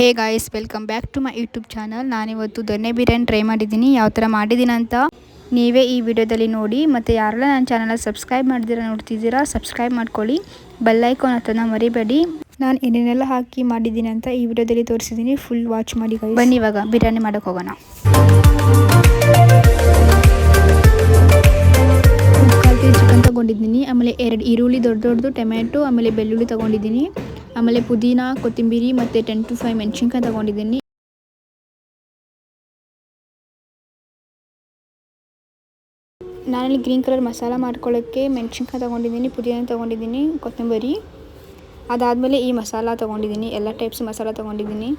Hey guys welcome back to my YouTube channel ನಾನಿವತ್ತು ದೊನ್ನೆ biryani try ಮಾಡಿದ್ದೀನಿ. ಯಾವ ಥರ ಮಾಡಿದ್ದೀನಿ ಅಂತ ನೀವೇ ಈ ವಿಡಿಯೋದಲ್ಲಿ ನೋಡಿ. ಮತ್ತು ಯಾರೆಲ್ಲ ನನ್ನ ಚಾನಲ್ನ ಸಬ್ಸ್ಕ್ರೈಬ್ ಮಾಡಿದಿರ ನೋಡ್ತಿದ್ದೀರಾ ಸಬ್ಸ್ಕ್ರೈಬ್ ಮಾಡ್ಕೊಳ್ಳಿ. ಬೆಲ್ಲೈಕಾನ್ ಹತ್ತನ ಮರಿಬೇಡಿ. ನಾನು ಏನೇನೆಲ್ಲ ಹಾಕಿ ಮಾಡಿದ್ದೀನಿ ಅಂತ ಈ ವಿಡಿಯೋದಲ್ಲಿ ತೋರಿಸಿದ್ದೀನಿ. ಫುಲ್ ವಾಚ್ ಮಾಡಿ ಬನ್ನಿ ಇವಾಗ ಬಿರಿಯಾನಿ ಮಾಡೋಕೆ ಹೋಗೋಣ. ಚಿಕನ್ ತೊಗೊಂಡಿದ್ದೀನಿ. ಆಮೇಲೆ ಎರಡು ಈರುಳ್ಳಿ ದೊಡ್ಡ ದೊಡ್ಡದು ಟೊಮ್ಯಾಟೊ ಆಮೇಲೆ ಬೆಳ್ಳುಳ್ಳಿ ತೊಗೊಂಡಿದ್ದೀನಿ. ಆಮೇಲೆ ಪುದೀನ, ಕೊತ್ತಂಬರಿ ಮತ್ತು ಟೆನ್ ಟು ಫೈವ್ ಮೆಣಸಿನ್ಕಾಯಿ ತೊಗೊಂಡಿದ್ದೀನಿ. ನಾನಲ್ಲಿ ಗ್ರೀನ್ ಕಲರ್ ಮಸಾಲ ಮಾಡ್ಕೊಳ್ಳೋಕ್ಕೆ ಮೆಣಸಿನ್ಕಾಯಿ ತೊಗೊಂಡಿದ್ದೀನಿ, ಪುದೀನ ತೊಗೊಂಡಿದ್ದೀನಿ, ಕೊತ್ತಂಬರಿ. ಅದಾದಮೇಲೆ ಈ ಮಸಾಲ ತೊಗೊಂಡಿದ್ದೀನಿ, ಎಲ್ಲ ಟೈಪ್ಸ್ ಮಸಾಲ ತೊಗೊಂಡಿದ್ದೀನಿ.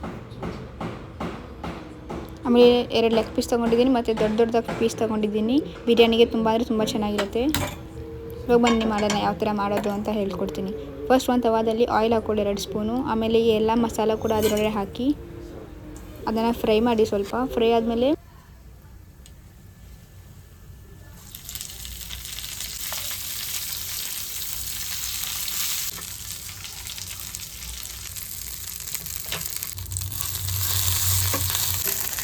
ಆಮೇಲೆ ಎರಡು ಲೆಗ್ ಪೀಸ್ ತೊಗೊಂಡಿದ್ದೀನಿ, ಮತ್ತು ದೊಡ್ಡ ದೊಡ್ಡದಾಗಿ ಪೀಸ್ ತೊಗೊಂಡಿದ್ದೀನಿ. ಬಿರಿಯಾನಿಗೆ ತುಂಬ ಅಂದರೆ ತುಂಬ ಚೆನ್ನಾಗಿರುತ್ತೆ. ಇವಾಗ ಬನ್ನಿ ಮಾಡೋಣ ಯಾವ ಥರ ಮಾಡೋದು ಅಂತ ಹೇಳ್ಕೊಡ್ತೀನಿ. ಫಸ್ಟ್ ಒಂದು ತವಾದಲ್ಲಿ ಆಯಿಲ್ ಹಾಕ್ಕೊಳ್ಳಿ ಎರಡು ಸ್ಪೂನು. ಆಮೇಲೆ ಈ ಎಲ್ಲ ಮಸಾಲ ಕೂಡ ಅದರೊಳಗೆ ಹಾಕಿ ಅದನ್ನು ಫ್ರೈ ಮಾಡಿ ಸ್ವಲ್ಪ. ಫ್ರೈ ಆದಮೇಲೆ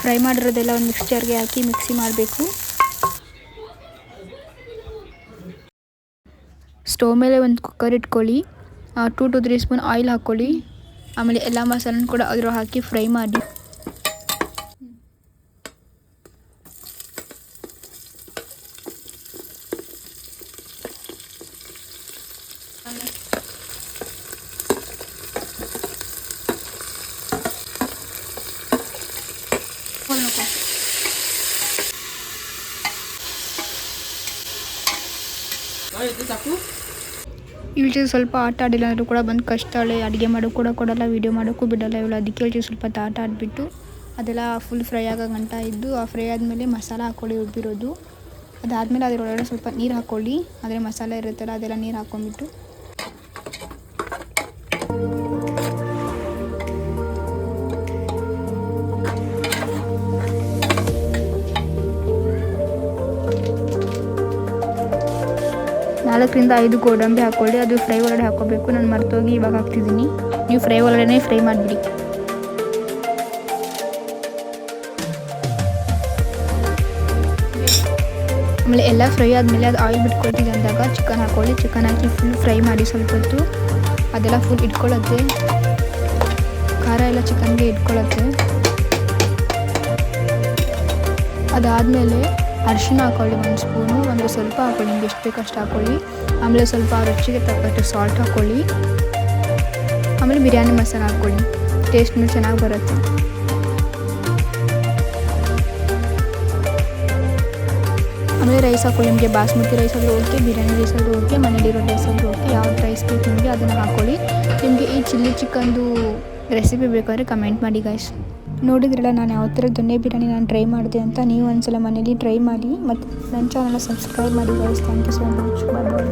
ಫ್ರೈ ಮಾಡಿರೋದೆಲ್ಲ ಒಂದು ಮಿಕ್ಸ್ಚರ್ಗೆ ಹಾಕಿ ಮಿಕ್ಸಿ ಮಾಡಬೇಕು. ಸ್ಟವ್ ಮೇಲೆ ಒಂದು ಕುಕ್ಕರ್ ಇಟ್ಕೊಳ್ಳಿ. Two to three spoon oil ಹಾಕ್ಕೊಳ್ಳಿ ಆಮೇಲೆ ಎಲ್ಲ ಮಸಾಲನ ಕೂಡ ಅದ್ರ ಹಾಕಿ ಫ್ರೈ ಮಾಡಿ. ಇವಳು ಸ್ವಲ್ಪ ಆಟ ಆಡಿಲ್ಲ ಅಂದರೂ ಕೂಡ ಬಂದು ಕಷ್ಟಾಳೆ ಅಡುಗೆ ಮಾಡೋಕೆ ಕೂಡ ಕೊಡಲ್ಲ ವೀಡಿಯೋ ಮಾಡೋಕ್ಕೂ ಬಿಡಲ್ಲ, ಇವಳು ಅದಕ್ಕೆ ಹೇಳ್ತೀವಿ ಸ್ವಲ್ಪ ಆಟ ಆಡಿಬಿಟ್ಟು ಅದೆಲ್ಲ ಫುಲ್ ಫ್ರೈ ಆಗೋ ಗಂಟ ಇದ್ದು, ಆ ಫ್ರೈ ಆದಮೇಲೆ ಮಸಾಲ ಹಾಕ್ಕೊಳ್ಳಿ ಉಬ್ಬಿರೋದು ಅದಾದಮೇಲೆ ಅದರೊಳಗಡೆ ಸ್ವಲ್ಪ ನೀರು ಹಾಕ್ಕೊಳ್ಳಿ ಆದರೆ ಮಸಾಲೆ ಇರುತ್ತಲ್ಲ ಅದೆಲ್ಲ ನೀರು ಹಾಕ್ಕೊಂಬಿಟ್ಟು ನಾಲ್ಕರಿಂದ ಐದು ಗೋಡಂಬಿ ಹಾಕ್ಕೊಳ್ಳಿ. ಅದು ಫ್ರೈ ಒಳಗಡೆ ಹಾಕ್ಕೋಬೇಕು. ನಾನು ಮರ್ತೋಗಿ ಇವಾಗ ಹಾಕ್ತಿದ್ದೀನಿ. ನೀವು ಫ್ರೈ ಒಳಗಡೆ ಫ್ರೈ ಮಾಡಿಬಿಡಿ. ಆಮೇಲೆ ಎಲ್ಲ ಫ್ರೈ ಆದಮೇಲೆ ಅದು ಆಯಿಲ್ ಬಿಟ್ಕೊಳ್ತೀವಿ ಅಂದಾಗ ಚಿಕನ್ ಹಾಕ್ಕೊಳ್ಳಿ. ಚಿಕನ್ ಹಾಕಿ ಫುಲ್ ಫ್ರೈ ಮಾಡಿ ಸ್ವಲ್ಪ ಹೊತ್ತು ಅದೆಲ್ಲ ಫುಲ್ ಇಟ್ಕೊಳ್ಳುತ್ತೆ ಖಾರ ಎಲ್ಲ ಚಿಕನ್ಗೆ ಇಟ್ಕೊಳ್ಳುತ್ತೆ ಅದಾದಮೇಲೆ ಅರಿಶಿನ ಹಾಕ್ಕೊಳ್ಳಿ ಒಂದು ಸ್ಪೂನು, ಒಂದು ಸ್ವಲ್ಪ ಹಾಕ್ಕೊಳ್ಳಿ ನಿಮ್ಗೆ ಎಷ್ಟು ಬೇಕಷ್ಟು ಹಾಕ್ಕೊಳ್ಳಿ ಆಮೇಲೆ ಸ್ವಲ್ಪ ರುಚಿಗೆ ತಕ್ಕಷ್ಟು ಸಾಲ್ಟ್ ಹಾಕ್ಕೊಳ್ಳಿ ಆಮೇಲೆ ಬಿರಿಯಾನಿ ಮಸಾಲ ಹಾಕ್ಕೊಳ್ಳಿ ಟೇಸ್ಟ್ನೂ ಚೆನ್ನಾಗಿ ಬರುತ್ತೆ. ಆಮೇಲೆ ರೈಸ್ ಹಾಕ್ಕೊಳ್ಳಿ ನಿಮಗೆ ಬಾಸ್ಮತಿ ರೈಸ್ ಆದರೂ ಓಕೆ ಬಿರಿಯಾನಿ ರೈಸ್ ಆದರೂ ಓಕೆ ಮನೇಲಿರೋ ರೈಸ್ ಆದರೂ ಓಕೆ ಯಾವ ರೈಸ್ ಬೇಕು ನಿಮಗೆ ಅದನ್ನು ಹಾಕ್ಕೊಳ್ಳಿ ನಿಮಗೆ ಈ ಚಿಲ್ಲಿ ಚಿಕನ್ದು ರೆಸಿಪಿ ಬೇಕಾದರೆ ಕಮೆಂಟ್ ಮಾಡಿ ಗಾಯ್ಸ್ ನೋಡಿದ್ರಲ್ಲ, ನಾನು ಯಾವ ಥರ ದೊನ್ನೆ ಬಿರಿಯಾನಿ ನಾನು ಟ್ರೈ ಮಾಡಿದೆ ಅಂತ, ನೀವು ಒಂದ್ಸಲ ಮನೇಲಿ ಟ್ರೈ ಮಾಡಿ, ಮತ್ತು ನನ್ನ ಚಾನಲ್ನ ಸಬ್ಸ್ಕ್ರೈಬ್ ಮಾಡಿ guys thank you so much bye bye